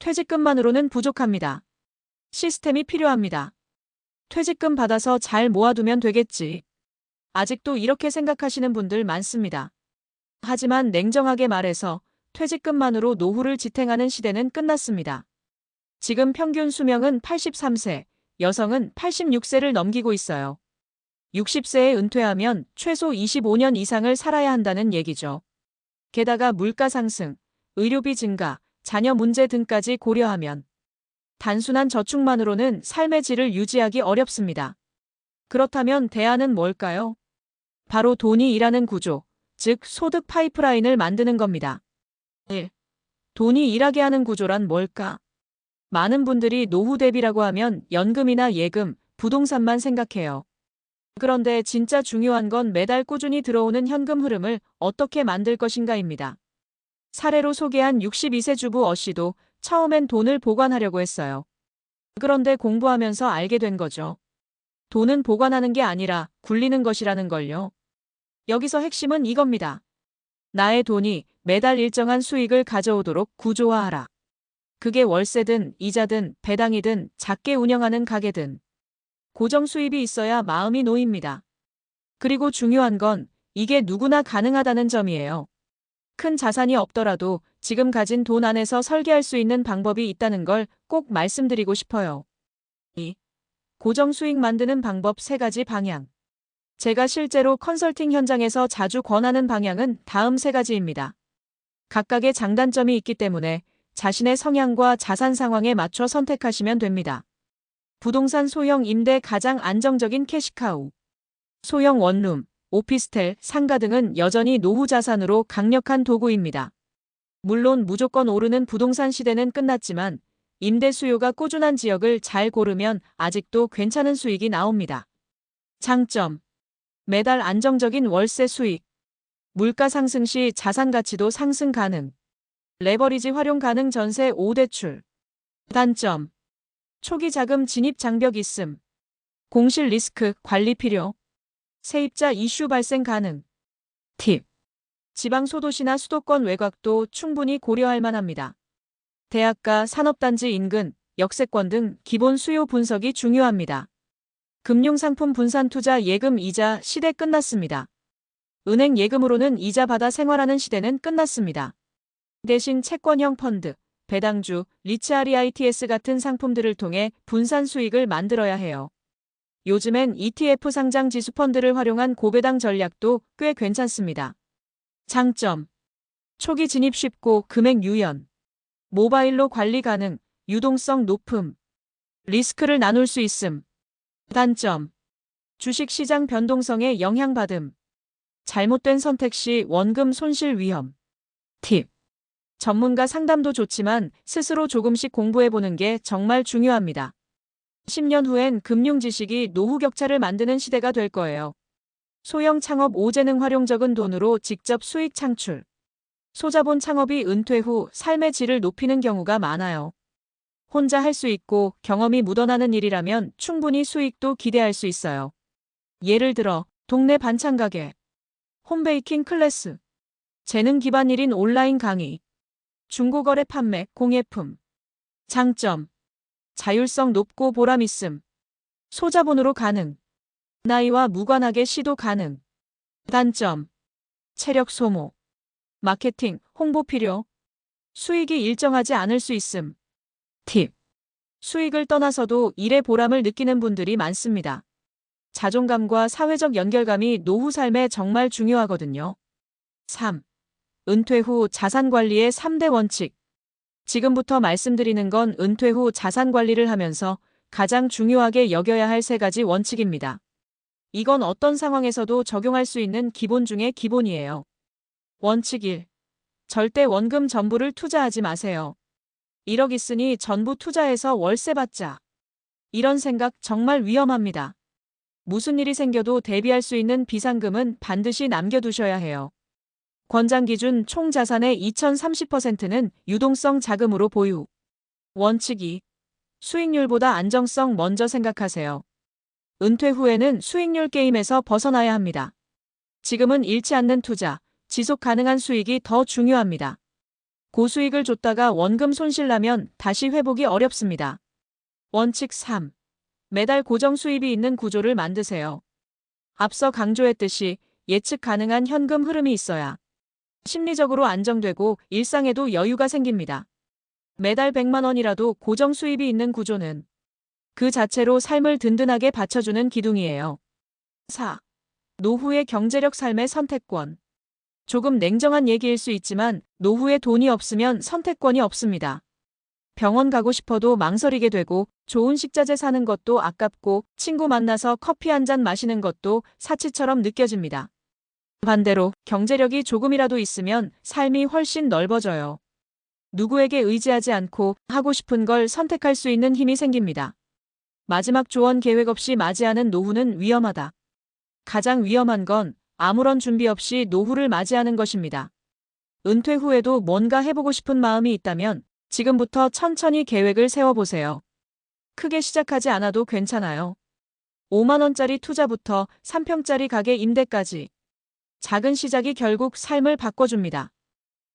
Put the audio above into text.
퇴직금만으로는 부족합니다. 시스템이 필요합니다. 퇴직금 받아서 잘 모아두면 되겠지. 아직도 이렇게 생각하시는 분들 많습니다. 하지만 냉정하게 말해서 퇴직금만으로 노후를 지탱하는 시대는 끝났습니다. 지금 평균 수명은 83세, 여성은 86세를 넘기고 있어요. 60세에 은퇴하면 최소 25년 이상을 살아야 한다는 얘기죠. 게다가 물가 상승, 의료비 증가, 자녀 문제 등까지 고려하면 단순한 저축만으로는 삶의 질을 유지하기 어렵습니다. 그렇다면 대안은 뭘까요? 바로 돈이 일하는 구조, 즉 소득 파이프라인을 만드는 겁니다. 1. 돈이 일하게 하는 구조란 뭘까? 많은 분들이 노후 대비라고 하면 연금이나 예금, 부동산만 생각해요. 그런데 진짜 중요한 건 매달 꾸준히 들어오는 현금 흐름을 어떻게 만들 것인가입니다. 사례로 소개한 62세 주부 어 씨도 처음엔 돈을 보관하려고 했어요. 그런데 공부하면서 알게 된 거죠. 돈은 보관하는 게 아니라 굴리는 것이라는 걸요. 여기서 핵심은 이겁니다. 나의 돈이 매달 일정한 수익을 가져오도록 구조화하라. 그게 월세든 이자든 배당이든 작게 운영하는 가게든 고정 수입이 있어야 마음이 놓입니다. 그리고 중요한 건 이게 누구나 가능하다는 점이에요. 큰 자산이 없더라도 지금 가진 돈 안에서 설계할 수 있는 방법이 있다는 걸 꼭 말씀드리고 싶어요. 2. 고정 수익 만드는 방법 3가지 방향. 제가 실제로 컨설팅 현장에서 자주 권하는 방향은 다음 세 가지입니다. 각각의 장단점이 있기 때문에 자신의 성향과 자산 상황에 맞춰 선택하시면 됩니다. 부동산 소형 임대 가장 안정적인 캐시카우. 소형 원룸, 오피스텔, 상가 등은 여전히 노후 자산으로 강력한 도구입니다. 물론 무조건 오르는 부동산 시대는 끝났지만 임대 수요가 꾸준한 지역을 잘 고르면 아직도 괜찮은 수익이 나옵니다. 장점. 매달 안정적인 월세 수익. 물가 상승 시 자산 가치도 상승 가능. 레버리지 활용 가능 전세 5대출. 단점. 초기 자금 진입 장벽 있음. 공실 리스크 관리 필요. 세입자 이슈 발생 가능. 팁. 지방 소도시나 수도권 외곽도 충분히 고려할 만합니다. 대학가, 산업단지 인근, 역세권 등 기본 수요 분석이 중요합니다. 금융상품 분산 투자 예금 이자 시대 끝났습니다. 은행 예금으로는 이자 받아 생활하는 시대는 끝났습니다. 대신 채권형 펀드, 배당주, 리츠아리 ITS 같은 상품들을 통해 분산 수익을 만들어야 해요. 요즘엔 ETF 상장 지수 펀드를 활용한 고배당 전략도 꽤 괜찮습니다. 장점. 초기 진입 쉽고 금액 유연. 모바일로 관리 가능, 유동성 높음. 리스크를 나눌 수 있음. 단점. 주식시장 변동성에 영향받음. 잘못된 선택 시 원금 손실 위험. 팁. 전문가 상담도 좋지만 스스로 조금씩 공부해보는 게 정말 중요합니다. 10년 후엔 금융 지식이 노후 격차를 만드는 시대가 될 거예요. 소형 창업 오재능 활용 적은 돈으로 직접 수익 창출. 소자본 창업이 은퇴 후 삶의 질을 높이는 경우가 많아요. 혼자 할 수 있고 경험이 묻어나는 일이라면 충분히 수익도 기대할 수 있어요. 예를 들어 동네 반찬 가게, 홈베이킹 클래스, 재능 기반 일인 온라인 강의, 중고거래 판매, 공예품. 장점. 자율성 높고 보람 있음. 소자본으로 가능. 나이와 무관하게 시도 가능. 단점. 체력 소모. 마케팅, 홍보 필요. 수익이 일정하지 않을 수 있음. 팁. 수익을 떠나서도 일의 보람을 느끼는 분들이 많습니다. 자존감과 사회적 연결감이 노후 삶에 정말 중요하거든요. 3. 은퇴 후 자산 관리의 3대 원칙. 지금부터 말씀드리는 건 은퇴 후 자산 관리를 하면서 가장 중요하게 여겨야 할 세 가지 원칙입니다. 이건 어떤 상황에서도 적용할 수 있는 기본 중의 기본이에요. 원칙 1. 절대 원금 전부를 투자하지 마세요. 1억 있으니 전부 투자해서 월세 받자. 이런 생각 정말 위험합니다. 무슨 일이 생겨도 대비할 수 있는 비상금은 반드시 남겨두셔야 해요. 권장 기준 총 자산의 2030%는 유동성 자금으로 보유. 원칙 2. 수익률보다 안정성 먼저 생각하세요. 은퇴 후에는 수익률 게임에서 벗어나야 합니다. 지금은 잃지 않는 투자, 지속 가능한 수익이 더 중요합니다. 고수익을 줬다가 원금 손실나면 다시 회복이 어렵습니다. 원칙 3. 매달 고정 수입이 있는 구조를 만드세요. 앞서 강조했듯이 예측 가능한 현금 흐름이 있어야 심리적으로 안정되고 일상에도 여유가 생깁니다. 매달 100만 원이라도 고정 수입이 있는 구조는 그 자체로 삶을 든든하게 받쳐주는 기둥이에요. 4. 노후의 경제력 삶의 선택권. 조금 냉정한 얘기일 수 있지만 노후에 돈이 없으면 선택권이 없습니다. 병원 가고 싶어도 망설이게 되고 좋은 식자재 사는 것도 아깝고 친구 만나서 커피 한 잔 마시는 것도 사치처럼 느껴집니다. 반대로 경제력이 조금이라도 있으면 삶이 훨씬 넓어져요. 누구에게 의지하지 않고 하고 싶은 걸 선택할 수 있는 힘이 생깁니다. 마지막 조언 계획 없이 맞이하는 노후는 위험하다. 가장 위험한 건 아무런 준비 없이 노후를 맞이하는 것입니다. 은퇴 후에도 뭔가 해보고 싶은 마음이 있다면 지금부터 천천히 계획을 세워보세요. 크게 시작하지 않아도 괜찮아요. 5만원짜리 투자부터 3평짜리 가게 임대까지. 작은 시작이 결국 삶을 바꿔줍니다.